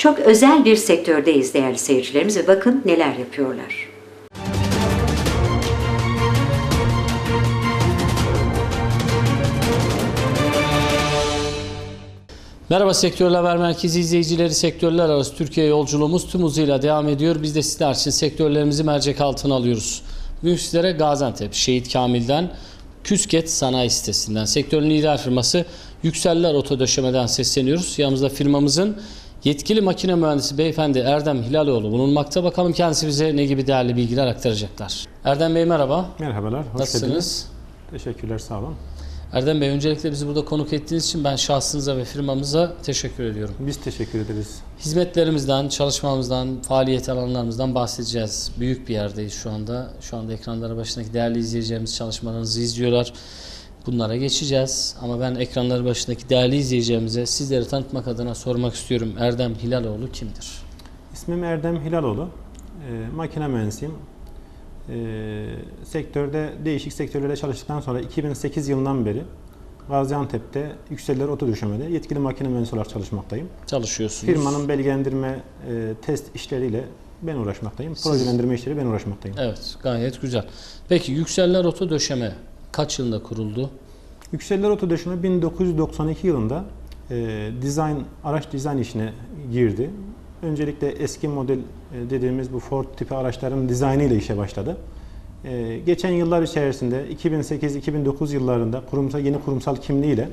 Çok özel bir sektördeyiz değerli seyircilerimiz ve bakın neler yapıyorlar. Merhaba Sektörler Haber Merkezi izleyicileri sektörler arası Türkiye yolculuğumuz tüm hızıyla devam ediyor. Biz de sizler için sektörlerimizi mercek altına alıyoruz. Bugün sizlere Gaziantep, Şehit Kamil'den, Küsket Sanayi Sitesi'nden, sektörün lider firması Yükseller Otodöşeme'den sesleniyoruz. Yanımızda firmamızın yetkili makine mühendisi beyefendi Erdem Hilaloğlu bulunmakta. Bakalım kendisi bize ne gibi değerli bilgiler aktaracaklar. Erdem Bey merhaba. Merhabalar, hoş Nasılsınız? geldiniz. Teşekkürler, sağ olun. Erdem Bey öncelikle bizi burada konuk ettiğiniz için ben şahsınıza ve firmamıza teşekkür ediyorum. Biz teşekkür ederiz. Hizmetlerimizden, çalışmamızdan, faaliyet alanlarımızdan bahsedeceğiz. Büyük bir yerdeyiz şu anda. Şu anda ekranlara başındaki değerli izleyicilerimiz çalışmalarınızı izliyorlar. Bunlara geçeceğiz. Ama ben ekranları başındaki değerli izleyicilerimize sizleri tanıtmak adına sormak istiyorum. Erdem Hilaloğlu kimdir? İsmim Erdem Hilaloğlu. Ee, makine mühendisiyim. Ee, sektörde, değişik sektörlerde çalıştıktan sonra 2008 yılından beri Gaziantep'te Yükseller Otodöşeme'de yetkili makine mühendisi olarak çalışmaktayım. Çalışıyorsunuz. Firmanın belgelendirme, e, test işleriyle ben uğraşmaktayım. Projelendirme işleri ben uğraşmaktayım. Evet, gayet güzel. Peki Yükseller Oto Döşeme kaç yılında kuruldu? Yükseller Otodöşeme 1992 yılında e, dizayn, araç dizayn işine girdi. Öncelikle eski model e, dediğimiz bu Ford tipi araçların dizaynı ile işe başladı. E, geçen yıllar içerisinde 2008-2009 yıllarında kurumsal yeni kurumsal kimliğiyle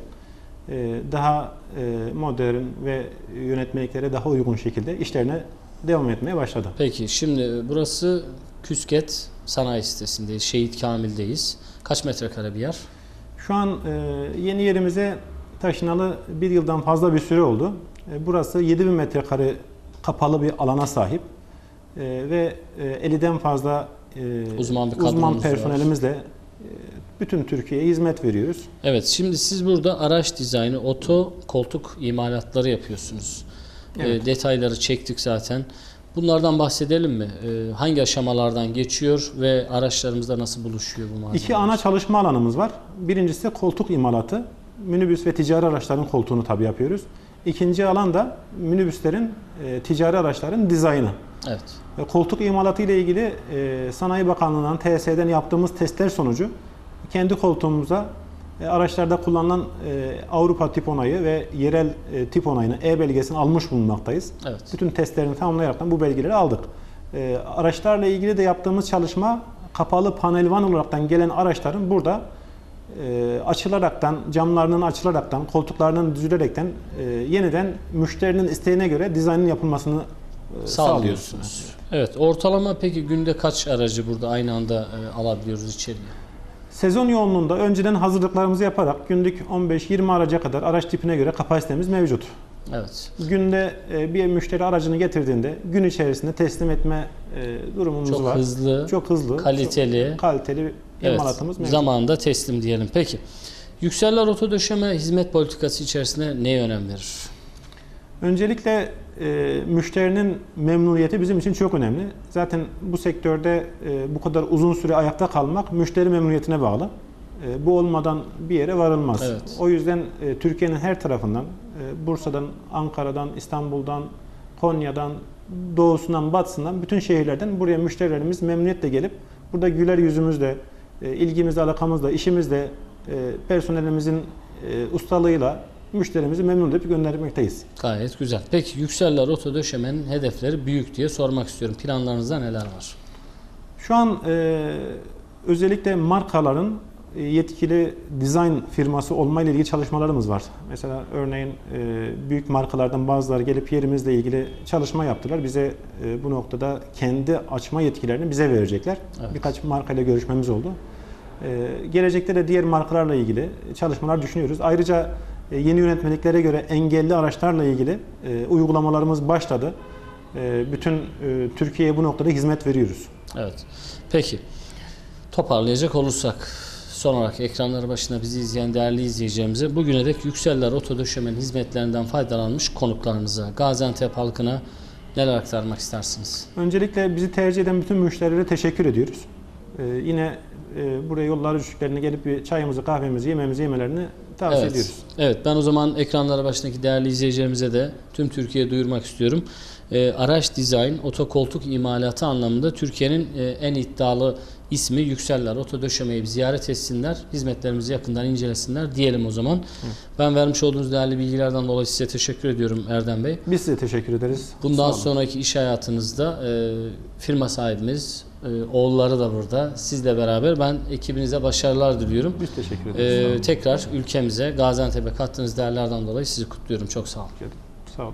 e, daha e, modern ve yönetmeliklere daha uygun şekilde işlerine devam etmeye başladı. Peki şimdi burası Küsket Sanayi Sitesi'ndeyiz. Şehit Kamil'deyiz. Kaç metrekare bir yer? Şu an e, yeni yerimize taşınalı bir yıldan fazla bir süre oldu. E, burası 7000 metrekare kapalı bir alana sahip E, ve e, 50'den fazla e, Uzman bir uzman var. personelimizle e, bütün Türkiye'ye hizmet veriyoruz. Evet, şimdi siz burada araç dizaynı, oto koltuk imalatları yapıyorsunuz. Evet. Ee, detayları çektik zaten. Bunlardan bahsedelim mi? Ee, hangi aşamalardan geçiyor ve araçlarımızda nasıl buluşuyor bu malzemeler? İki ana çalışma alanımız var. Birincisi koltuk imalatı. Minibüs ve ticari araçların koltuğunu tabi yapıyoruz. İkinci alan da minibüslerin, e, ticari araçların dizaynı. Evet. Ve Koltuk imalatı ile ilgili e, Sanayi Bakanlığı'ndan TSE'den yaptığımız testler sonucu kendi koltuğumuza e, araçlarda kullanılan e, Avrupa tip onayı ve yerel e, tip onayını E belgesini almış bulunmaktayız. Evet. Bütün testlerini tamamlayarak bu belgeleri aldık. E, araçlarla ilgili de yaptığımız çalışma kapalı panel van olaraktan gelen araçların burada e, açılaraktan, camlarının açılaraktan, koltuklarının düzülerekten e, yeniden müşterinin isteğine göre dizaynın yapılmasını e, Sağlıyorsunuz. Evet. Ortalama peki günde kaç aracı burada aynı anda e, alabiliyoruz içeriye? Sezon yoğunluğunda önceden hazırlıklarımızı yaparak günlük 15-20 araca kadar araç tipine göre kapasitemiz mevcut. Evet. Günde e, bir müşteri aracını getirdiğinde gün içerisinde teslim etme e, durumumuz Çok var. hızlı, Çok hızlı, kaliteli. çok kaliteli Evet. imalatımız mevcut. Zamanında teslim diyelim. Peki. Yükseller Oto Döşeme hizmet politikası içerisinde neye önem verir? Öncelikle e, müşterinin memnuniyeti bizim için çok önemli. Zaten bu sektörde e, bu kadar uzun süre ayakta kalmak müşteri memnuniyetine bağlı. E, bu olmadan bir yere varılmaz. Evet. O yüzden e, Türkiye'nin her tarafından, e, Bursa'dan, Ankara'dan, İstanbul'dan, Konya'dan, doğusundan, batısından bütün şehirlerden buraya müşterilerimiz memnuniyetle gelip burada güler yüzümüzle, e, ilgimizle, alakamızla, işimizle, e, personelimizin e, ustalığıyla müşterimizi memnun edip göndermekteyiz. Gayet güzel. Peki Yükseller Oto Döşeme'nin hedefleri büyük diye sormak istiyorum. Planlarınızda neler var? Şu an e, özellikle markaların e, yetkili dizayn firması olma ile ilgili çalışmalarımız var. Mesela örneğin e, büyük markalardan bazıları gelip yerimizle ilgili çalışma yaptılar. Bize e, bu noktada kendi açma yetkilerini bize verecekler. Evet. Birkaç markayla görüşmemiz oldu. Gelecekte de diğer markalarla ilgili çalışmalar düşünüyoruz. Ayrıca e, yeni yönetmeliklere göre engelli araçlarla ilgili e, uygulamalarımız başladı. E, bütün e, Türkiye'ye bu noktada hizmet veriyoruz. Evet. Peki. Toparlayacak olursak son olarak ekranları başında bizi izleyen değerli izleyicilerimize bugüne dek Yükseller Oto Döşeme'nin hizmetlerinden faydalanmış konuklarınıza, Gaziantep halkına neler aktarmak istersiniz? Öncelikle bizi tercih eden bütün müşterilere teşekkür ediyoruz. Ee, yine e, buraya yollar düşüklerine gelip bir çayımızı, kahvemizi, yemeğimizi yemelerini tavsiye Evet. ediyoruz. Evet ben o zaman ekranlara başındaki değerli izleyicilerimize de tüm Türkiye'ye duyurmak istiyorum. Ee, araç dizayn, otokoltuk imalatı anlamında Türkiye'nin e, en iddialı ismi Yükseller. Oto döşemeyi ziyaret etsinler. Hizmetlerimizi yakından incelesinler diyelim o zaman. Ben vermiş olduğunuz değerli bilgilerden dolayı size teşekkür ediyorum Erdem Bey. Biz size teşekkür ederiz. Bundan sonraki iş hayatınızda e, firma sahibimiz, e, oğulları da burada. Sizle beraber ben ekibinize başarılar diliyorum. Biz teşekkür ederiz. Ee, olun. tekrar ülkemize Gaziantep'e kattığınız değerlerden dolayı sizi kutluyorum. Çok sağ olun. Sağ olun.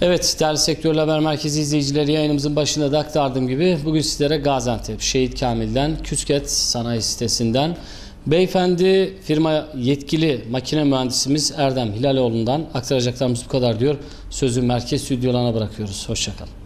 Evet değerli Sektörler Haber Merkezi izleyicileri yayınımızın başında da aktardığım gibi bugün sizlere Gaziantep Şehit Kamil'den Küsket Sanayi Sitesi'nden Beyefendi firma yetkili makine mühendisimiz Erdem Hilaloğlu'ndan aktaracaklarımız bu kadar diyor. Sözü merkez stüdyolarına bırakıyoruz. Hoşçakalın.